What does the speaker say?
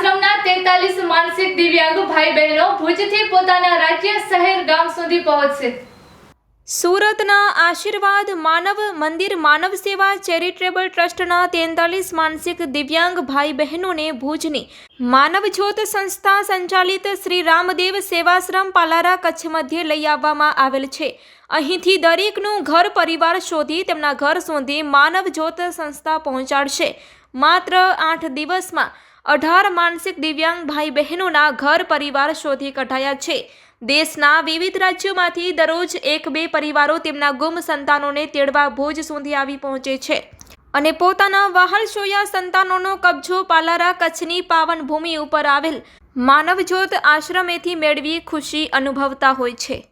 આશ્રમના તેતાલીસ માનસિક દિવ્યાંગ ભાઈ બહેનો ભુજથી પોતાના રાજ્ય શહેર ગામ સુધી પહોંચશે. સુરતના આશીર્વાદ માનવ મંદિર માનવ સેવા ચેરિટેબલ ટ્રસ્ટના તેતાલીસ માનસિક દિવ્યાંગ ભાઈ બહેનોને ભુજની માનવજ્યોત સંસ્થા સંચાલિત શ્રી રામદેવ સેવાશ્રમ પાલારા કચ્છ મધ્યે લઈ આવવામાં આવેલ છે. અહીંથી દરેકનું ઘર પરિવાર શોધી તેમના ઘર સુધી માનવજ્યોત સંસ્થા પહોંચાડશે. માત્ર આઠ દિવસમાં અઢાર માનસિક દિવ્યાંગ ભાઈ બહેનોના ઘર પરિવાર શોધી કઢાયા છે. દેશના વિવિધ રાજ્યોમાંથી દરરોજ એક બે પરિવારો તેમના ગુમ સંતાનોને તેડવા ભોજ સુધી આવી પહોંચે છે. અને પોતાના વહાલ સોયા સંતાનોનો કબજો પાલારા કચ્છની પાવન ભૂમિ ઉપર આવેલ માનવજ્યોત આશ્રમેથી મેળવી ખુશી અનુભવતા હોય છે.